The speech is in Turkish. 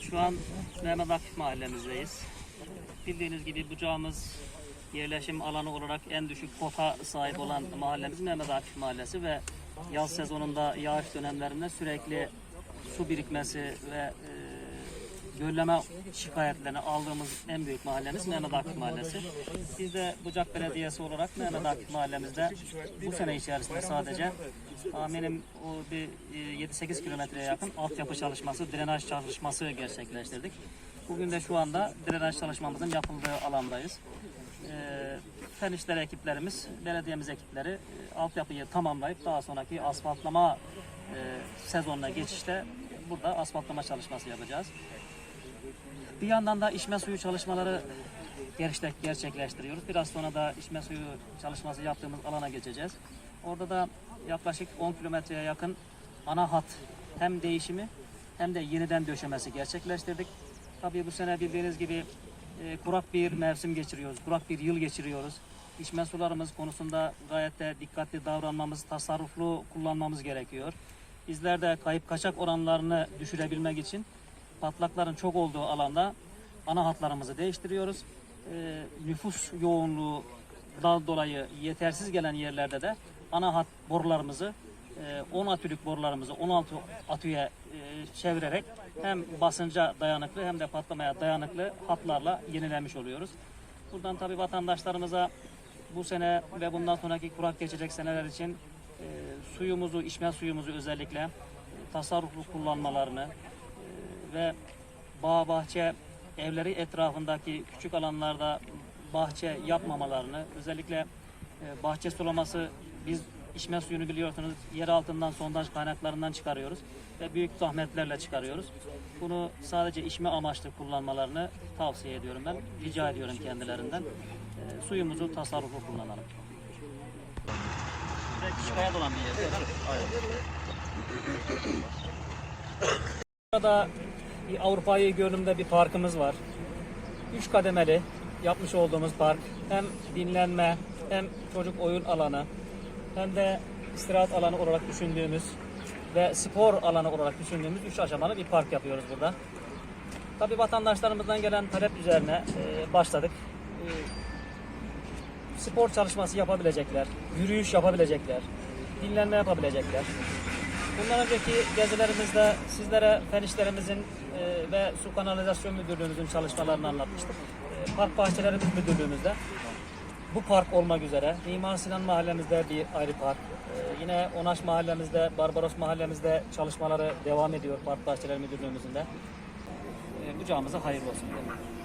Şu an Mehmet Akif mahallemizdeyiz. Bildiğiniz gibi bucağımız yerleşim alanı olarak en düşük kota sahip olan mahallemiz Mehmet Akif Mahallesi ve yaz sezonunda yağış dönemlerinde sürekli su birikmesi ve e, e, gölleme şikayetlerini aldığımız en büyük mahallemiz Mehmet Akif Mahallesi. Biz de Bucak Belediyesi olarak Mehmet Akif Mahallemizde bu sene içerisinde sadece tahminim o bir e, 7-8 kilometreye yakın altyapı çalışması, drenaj çalışması gerçekleştirdik. Bugün de şu anda drenaj çalışmamızın yapıldığı alandayız. E, Fen işleri ekiplerimiz, belediyemiz ekipleri e, altyapıyı tamamlayıp daha sonraki asfaltlama e, sezonuna geçişte burada asfaltlama çalışması yapacağız. Bir yandan da içme suyu çalışmaları gerçek- gerçekleştiriyoruz. Biraz sonra da içme suyu çalışması yaptığımız alana geçeceğiz. Orada da yaklaşık 10 kilometreye yakın ana hat hem değişimi hem de yeniden döşemesi gerçekleştirdik. Tabii bu sene bildiğiniz gibi e, kurak bir mevsim geçiriyoruz, kurak bir yıl geçiriyoruz. İçme sularımız konusunda gayet de dikkatli davranmamız, tasarruflu kullanmamız gerekiyor. Bizler de kayıp kaçak oranlarını düşürebilmek için patlakların çok olduğu alanda ana hatlarımızı değiştiriyoruz. Ee, nüfus yoğunluğundan dolayı yetersiz gelen yerlerde de ana hat borularımızı e, 10 atülük borularımızı 16 atüye e, çevirerek hem basınca dayanıklı hem de patlamaya dayanıklı hatlarla yenilemiş oluyoruz. Buradan tabii vatandaşlarımıza bu sene ve bundan sonraki kurak geçecek seneler için e, suyumuzu, içme suyumuzu özellikle e, tasarruflu kullanmalarını, ve bağ bahçe evleri etrafındaki küçük alanlarda bahçe yapmamalarını özellikle e, bahçe sulaması biz içme suyunu biliyorsunuz yer altından sondaj kaynaklarından çıkarıyoruz ve büyük zahmetlerle çıkarıyoruz. Bunu sadece içme amaçlı kullanmalarını tavsiye ediyorum ben. Rica ediyorum kendilerinden. E, suyumuzu tasarruflu kullanalım. Şikayet olan bir yer. Burada bir Avrupa'yı görünümde bir parkımız var. Üç kademeli yapmış olduğumuz park hem dinlenme hem çocuk oyun alanı hem de istirahat alanı olarak düşündüğümüz ve spor alanı olarak düşündüğümüz üç aşamalı bir park yapıyoruz burada. Tabii vatandaşlarımızdan gelen talep üzerine e, başladık. E, spor çalışması yapabilecekler, yürüyüş yapabilecekler, dinlenme yapabilecekler. Bundan önceki gezilerimizde sizlere fen işlerimizin e, ve su kanalizasyon müdürlüğümüzün çalışmalarını anlatmıştık. E, park bahçelerimiz müdürlüğümüzde bu park olmak üzere Mimar Sinan mahallemizde bir ayrı park. E, yine Onaş mahallemizde, Barbaros mahallemizde çalışmaları devam ediyor park bahçeleri müdürlüğümüzün de. E, bu camımıza hayırlı olsun. diyelim.